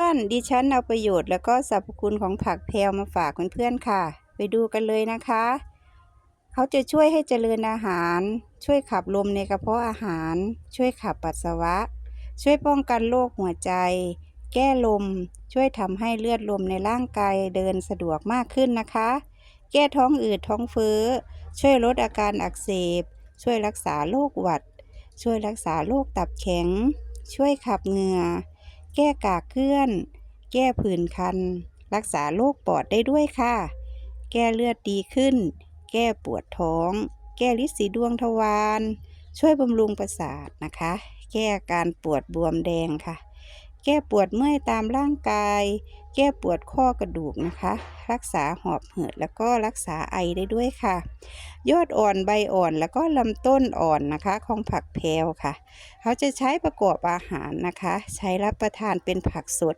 พื่อนดิฉันเอาประโยชน์แล้วก็สรรพคุณของผักแพรวมาฝากเพื่อนๆค่ะ ไปดูกันเลยนะคะ เขาจะช่วยให้เจริญอาหาร ช่วยขับลมในกระเพาะอาหาร ช่วยขับปัสสาวะ ช่วยป้องกันโรคหัวใจ แก้ลม ช่วยทำให้เลือดลมในร่างกายเดินสะดวกมากขึ้นนะคะ แก้ท้องอืดท้องเฟ้อ ช่วยลดอาการอักเสบ ช่วยรักษาโรคหวัด ช่วยรักษาโรคตับแข็ง ช่วยขับเหงื่อ แก้กากเกลื่อน แก้ผื่นคัน รักษาโรคปอดได้ด้วยค่ะ แก้เลือดดีขึ้น แก้ปวดท้อง แก้ลิสีดวงทวารช่วยบำรุงประสาทนะคะ แก้การปวดบวมแดงค่ะ แก้ปวดเมื่อยตามร่างกาย แก้ปวดข้อกระดูกนะคะ รักษาหอบหืดแล้วก็รักษาไอได้ด้วยค่ะ ยอดอ่อนใบอ่อนแล้วก็ลำต้นอ่อนนะคะ ของผักแพลวค่ะ เขาจะใช้ประกอบอาหารนะคะ ใช้รับประทานเป็นผักสด